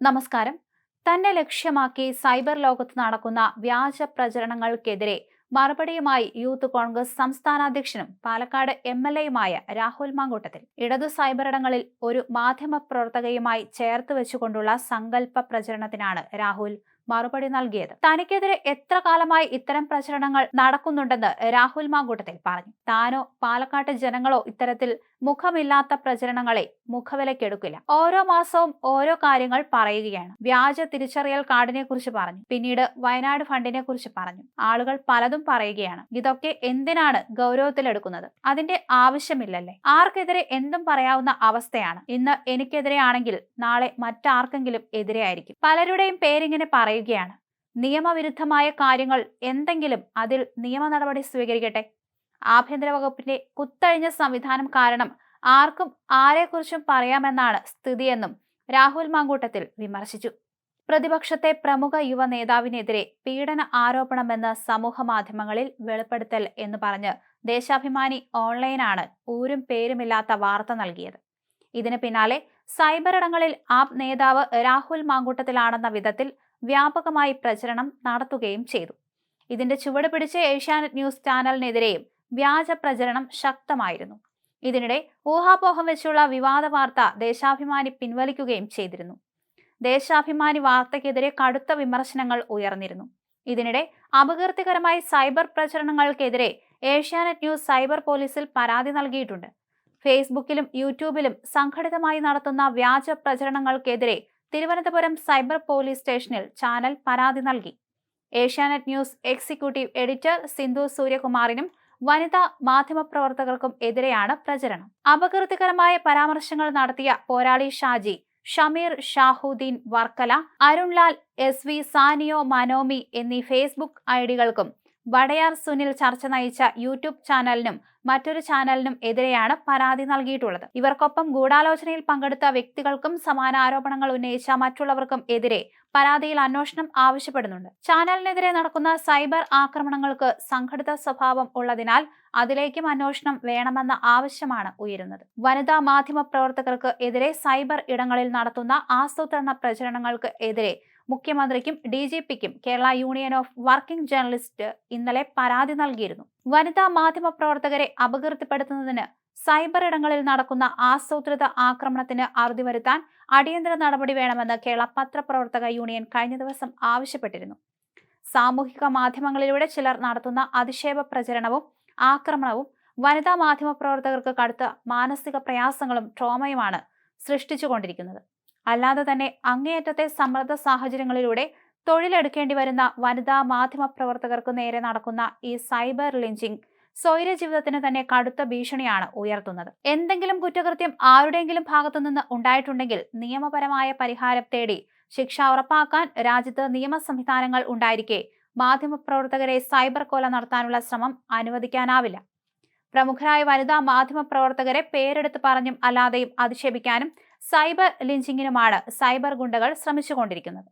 നമസ്കാരം. തന്നെ ലക്ഷ്യമാക്കി സൈബർ ലോകത്ത് നടക്കുന്ന വ്യാജ പ്രചരണങ്ങൾക്കെതിരെ മറുപടിയുമായി യൂത്ത് കോൺഗ്രസ് സംസ്ഥാന അധ്യക്ഷനും പാലക്കാട് എം എൽ എയുമായ രാഹുൽ മാങ്കൂട്ടത്തിൽ. ഇടതു സൈബറിടങ്ങളിൽ ഒരു മാധ്യമ പ്രവർത്തകയുമായി ചേർത്ത് വെച്ചുകൊണ്ടുള്ള സങ്കല്പ പ്രചരണത്തിനാണ് രാഹുൽ മറുപടി നൽകിയത്. തനിക്കെതിരെ എത്ര കാലമായി ഇത്തരം പ്രചരണങ്ങൾ നടക്കുന്നുണ്ടെന്ന് രാഹുൽ മാങ്കൂട്ടത്തിൽ പറഞ്ഞു. താനോ പാലക്കാട്ട് ജനങ്ങളോ ഇത്തരത്തിൽ മുഖമില്ലാത്ത പ്രചരണങ്ങളെ മുഖവിലക്കെടുക്കില്ല. ഓരോ മാസവും ഓരോ കാര്യങ്ങൾ പറയുകയാണ്. വ്യാജ തിരിച്ചറിയൽ കാർഡിനെ കുറിച്ച് പറഞ്ഞു. പിന്നീട് വയനാട് ഫണ്ടിനെ കുറിച്ച് പറഞ്ഞു. ആളുകൾ പലതും പറയുകയാണ്. ഇതൊക്കെ എന്തിനാണ് ഗൗരവത്തിലെടുക്കുന്നത്? അതിന്റെ ആവശ്യമില്ലല്ലേ? ആർക്കെതിരെ എന്തും പറയാവുന്ന അവസ്ഥയാണ്. ഇന്ന് എനിക്കെതിരെയാണെങ്കിൽ നാളെ മറ്റാർക്കെങ്കിലും എതിരെയായിരിക്കും പലരുടെയും പേരിങ്ങനെ പറയുകയാണ്. നിയമവിരുദ്ധമായ കാര്യങ്ങൾ എന്തെങ്കിലും അതിൽ നിയമ നടപടി സ്വീകരിക്കട്ടെ. ആഭ്യന്തര വകുപ്പിന്റെ കുത്തഴിഞ്ഞ സംവിധാനം കാരണം ആർക്കും ആരെക്കുറിച്ചും പറയാമെന്നാണ് സ്ഥിതിയെന്നും രാഹുൽ മാങ്കൂട്ടത്തിൽ വിമർശിച്ചു. പ്രതിപക്ഷത്തെ പ്രമുഖ യുവ നേതാവിനെതിരെ പീഡന ആരോപണമെന്ന് സമൂഹ മാധ്യമങ്ങളിൽ വെളിപ്പെടുത്തൽ എന്ന് പറഞ്ഞ് ദേശാഭിമാനി ഓൺലൈനാണ് ഊരും പേരുമില്ലാത്ത വാർത്ത നൽകിയത്. ഇതിന് പിന്നാലെ സൈബറിടങ്ങളിൽ ആപ് നേതാവ് രാഹുൽ മാങ്കൂട്ടത്തിലാണെന്ന വിധത്തിൽ വ്യാപകമായി പ്രചരണം നടത്തുകയും ചെയ്തു. ഇതിന്റെ ചുവട് പിടിച്ച് ഏഷ്യാനെറ്റ് ന്യൂസ് ചാനലിനെതിരെയും വ്യാജ പ്രചരണം ശക്തമായിരുന്നു. ഇതിനിടെ ഊഹാപോഹം വെച്ചുള്ള വിവാദ വാർത്ത ദേശാഭിമാനി പിൻവലിക്കുകയും ചെയ്തിരുന്നു. ദേശാഭിമാനി വാർത്തയ്ക്കെതിരെ കടുത്ത വിമർശനങ്ങൾ ഉയർന്നിരുന്നു. ഇതിനിടെ അപകീർത്തികരമായ സൈബർ പ്രചരണങ്ങൾക്കെതിരെ ഏഷ്യാനെറ്റ് ന്യൂസ് സൈബർ പോലീസിൽ പരാതി നൽകിയിട്ടുണ്ട്. ഫേസ്ബുക്കിലും യൂട്യൂബിലും സംഘടിതമായി നടത്തുന്ന വ്യാജ പ്രചരണങ്ങൾക്കെതിരെ തിരുവനന്തപുരം സൈബർ പോലീസ് സ്റ്റേഷനിൽ ചാനൽ പരാതി നൽകി. Asianet news executive editor Sindhu സൂര്യകുമാറിനും വനിതാ മാധ്യമപ്രവർത്തകർക്കും എതിരെയാണ് പ്രചരണം. അപകീർത്തികരമായ പരാമർശങ്ങൾ നടത്തിയ പോരാളി ഷാജി ഷമീർ ഷാഹുദ്ദീൻ വർക്കല അരുൺലാൽ എസ് വി സാനിയോ മനോമി എന്നീ ഫേസ്ബുക്ക് ഐഡികൾക്കും വടയാർ സുനിൽ ചർച്ച നയിച്ച യൂട്യൂബ് ചാനലിനും മറ്റൊരു ചാനലിനും എതിരെയാണ് പരാതി നൽകിയിട്ടുള്ളത്. ഇവർക്കൊപ്പം ഗൂഢാലോചനയിൽ പങ്കെടുത്ത വ്യക്തികൾക്കും സമാന ആരോപണങ്ങൾ ഉന്നയിച്ച മറ്റുള്ളവർക്കും എതിരെ പരാതിയിൽ അന്വേഷണം ആവശ്യപ്പെടുന്നുണ്ട്. ചാനലിനെതിരെ നടക്കുന്ന സൈബർ ആക്രമണങ്ങൾക്ക് സംഘടിത സ്വഭാവം ഉള്ളതിനാൽ അതിലേക്കും അന്വേഷണം വേണമെന്ന ആവശ്യമാണ് ഉയരുന്നത്. വനിതാ മാധ്യമ പ്രവർത്തകർക്ക് എതിരെ സൈബർ ഇടങ്ങളിൽ നടത്തുന്ന ആസൂത്രണ പ്രചരണങ്ങൾക്ക് എതിരെ മുഖ്യമന്ത്രിക്കും ഡി ജി പിക്കും Kerala union of working journalist ഇന്നലെ പരാതി നൽകിയിരുന്നു. വനിതാ മാധ്യമ പ്രവർത്തകരെ അപകീർത്തിപ്പെടുത്തുന്നതിന് സൈബർ ഇടങ്ങളിൽ നടക്കുന്ന ആസൂത്രിത ആക്രമണത്തിന് അറുതി വരുത്താൻ അടിയന്തര നടപടി വേണമെന്ന് കേരള പത്രപ്രവർത്തക യൂണിയൻ കഴിഞ്ഞ ദിവസം ആവശ്യപ്പെട്ടിരുന്നു. സാമൂഹിക മാധ്യമങ്ങളിലൂടെ ചിലർ നടത്തുന്ന അധിക്ഷേപ പ്രചരണവും ആക്രമണവും വനിതാ മാധ്യമ പ്രവർത്തകർക്ക് കടുത്ത മാനസിക പ്രയാസങ്ങളും ട്രോമയുമാണ് സൃഷ്ടിച്ചുകൊണ്ടിരിക്കുന്നത്. അല്ലാതെ തന്നെ അങ്ങേയറ്റത്തെ സമ്മർദ്ദ സാഹചര്യങ്ങളിലൂടെ തൊഴിലെടുക്കേണ്ടി വരുന്ന വനിതാ മാധ്യമ പ്രവർത്തകർക്ക് നേരെ നടക്കുന്ന ഈ സൈബർ ലിഞ്ചിങ് സ്വൈര ജീവിതത്തിന് തന്നെ കടുത്ത ഭീഷണിയാണ് ഉയർത്തുന്നത്. എന്തെങ്കിലും കുറ്റകൃത്യം ആരുടെയെങ്കിലും ഭാഗത്തു നിന്ന് ഉണ്ടായിട്ടുണ്ടെങ്കിൽ നിയമപരമായ പരിഹാരം തേടി ശിക്ഷ ഉറപ്പാക്കാൻ രാജ്യത്ത് നിയമ സംവിധാനങ്ങൾ ഉണ്ടായിരിക്കെ മാധ്യമപ്രവർത്തകരെ സൈബർ കൊല നടത്താനുള്ള ശ്രമം അനുവദിക്കാനാവില്ല. പ്രമുഖരായ വനിതാ മാധ്യമപ്രവർത്തകരെ പേരെടുത്ത് പറഞ്ഞും അല്ലാതെയും അധിക്ഷേപിക്കാനും സൈബർ ലിഞ്ചിങ്ങിനുമാണ് സൈബർ ഗുണ്ടകൾ ശ്രമിച്ചുകൊണ്ടിരിക്കുന്നത്.